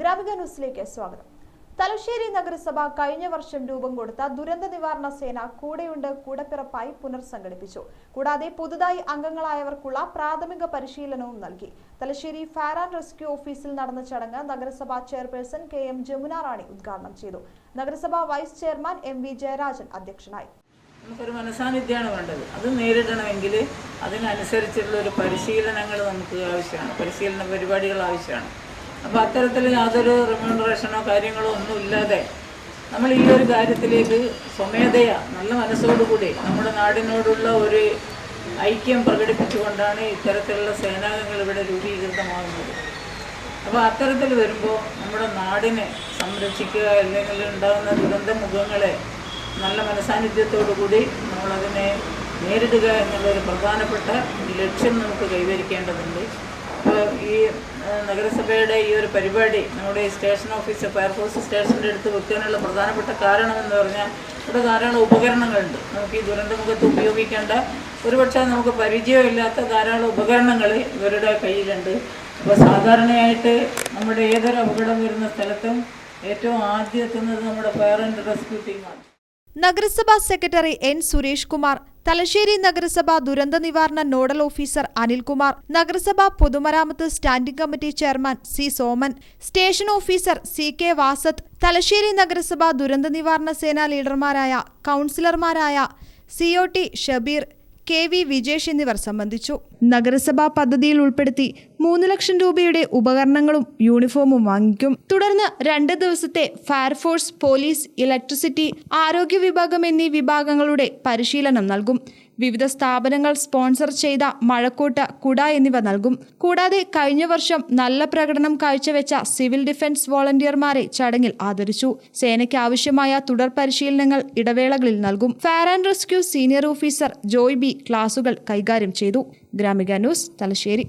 ഗ്രാമിക ന്യൂസിലേക്ക് സ്വാഗതം. തലശ്ശേരി നഗരസഭ കഴിഞ്ഞ വർഷം രൂപം കൊടുത്ത ദുരന്ത നിവാരണ സേന കൂടെയുണ്ട് കൂടപ്പിറപ്പായി പുനർസംഘടിപ്പിച്ചു. കൂടാതെ പുതുതായി അംഗങ്ങളായവർക്കുള്ള പ്രാഥമിക പരിശീലനവും നൽകി. തലശ്ശേരി ഫയർ ആൻഡ് റെസ്ക്യൂ ഓഫീസിൽ നടന്ന ചടങ്ങ് നഗരസഭാ chairperson K M Jamuna Rani ഉദ്ഘാടനം ചെയ്തു. നഗരസഭാ vice chairman M V Jayarajan അധ്യക്ഷനായി. നമുക്കൊരു മനസാന്നിധ്യമാണ് വേണ്ടത്. അത് നേരിടണമെങ്കിൽ അതിനനുസരിച്ചുള്ള ഒരു പരിശീലനങ്ങൾ നമുക്ക് ആവശ്യമാണ്. പരിശീലന പരിപാടികൾ ആവശ്യമാണ്. അപ്പോൾ അത്തരത്തിൽ യാതൊരു റിമ്യൂണറേഷനോ കാര്യങ്ങളോ ഒന്നും ഇല്ലാതെ നമ്മൾ ഈ ഒരു കാര്യത്തിലേക്ക് സ്വമേധയാ നല്ല മനസ്സോടുകൂടി നമ്മുടെ നാടിനോടുള്ള ഒരു ഐക്യം പ്രകടിപ്പിച്ചുകൊണ്ടാണ് ഇത്തരത്തിലുള്ള സേനാംഗങ്ങൾ ഇവിടെ രൂപീകൃതമാകുന്നത്. അപ്പോൾ അത്തരത്തിൽ വരുമ്പോൾ നമ്മുടെ നാടിനെ സംരക്ഷിക്കുക അല്ലെങ്കിൽ ഉണ്ടാകുന്ന ദുരന്ത മുഖങ്ങളെ നല്ല മനസാന്നിധ്യത്തോടു കൂടി നമ്മളതിനെ നേരിടുക എന്നുള്ളൊരു പ്രധാനപ്പെട്ട ലക്ഷ്യം നമുക്ക് കൈവരിക്കേണ്ടതുണ്ട്. അപ്പോൾ ഈ നഗരസഭയുടെ ഈ ഒരു പരിപാടി നമ്മുടെ സ്റ്റേഷൻ ഓഫീസ് ഫയർഫോഴ്സ് സ്റ്റേഷന്റെ അടുത്ത് വെക്കാനുള്ള പ്രധാനപ്പെട്ട കാരണം എന്ന് പറഞ്ഞാൽ ഇവിടെ ധാരാളം ഉപകരണങ്ങളുണ്ട്. നമുക്ക് ഈ ദുരന്തമുഖത്ത് ഉപയോഗിക്കേണ്ട ഒരുപക്ഷെ നമുക്ക് പരിചയമില്ലാത്ത ധാരാളം ഉപകരണങ്ങൾ ഇവരുടെ കയ്യിലുണ്ട്. അപ്പോൾ സാധാരണയായിട്ട് നമ്മുടെ ഏതൊരു അപകടം വരുന്ന സ്ഥലത്തും ഏറ്റവും ആദ്യം എത്തുന്നത് നമ്മുടെ ഫയർ ആൻഡ് റെസ്ക്യൂ ടീമാണ്. നഗരസഭാ സെക്രട്ടറി എൻ സുരേഷ് കുമാർ തലശ്ശേരി നഗരസഭാ ദുരന്ത നിവാരണ നോഡൽ ഓഫീസർ അനിൽകുമാർ നഗരസഭാ പൊതുമരാമത്ത് standing committee chairman C Soman station officer C K Vasath Thalassery നഗരസഭാ ദുരന്ത നിവാരണ സേനാ ലീഡർമാരായ കൗൺസിലർമാരായ C O T Shabeer K V Vijesh എന്നിവർ സംബന്ധിച്ചു. നഗരസഭാ പദ്ധതിയിൽ ഉൾപ്പെടുത്തി മൂന്ന് ലക്ഷം രൂപയുടെ ഉപകരണങ്ങളും യൂണിഫോമും വാങ്ങിക്കും. തുടർന്ന് രണ്ട് ദിവസത്തെ ഫയർഫോഴ്സ് പോലീസ് ഇലക്ട്രിസിറ്റി ആരോഗ്യ വിഭാഗം എന്നീ വിഭാഗങ്ങളുടെ പരിശീലനം നൽകും. വിവിധ സ്ഥാപനങ്ങൾ സ്പോൺസർ ചെയ്ത മഴക്കോട്ട കുട എന്നിവ നൽകും. കൂടാതെ കഴിഞ്ഞ വർഷം നല്ല പ്രകടനം കാഴ്ചവെച്ച സിവിൽ ഡിഫൻസ് വോളണ്ടിയർമാരെ ചടങ്ങിൽ ആദരിച്ചു. സേനയ്ക്ക് ആവശ്യമായ തുടർ പരിശീലനങ്ങൾ ഇടവേളകളിൽ നൽകും. Fire and rescue senior officer Joy B ക്ലാസുകൾ കൈകാര്യം ചെയ്തു. ഗ്രാമിക ന്യൂസ് തലശ്ശേരി.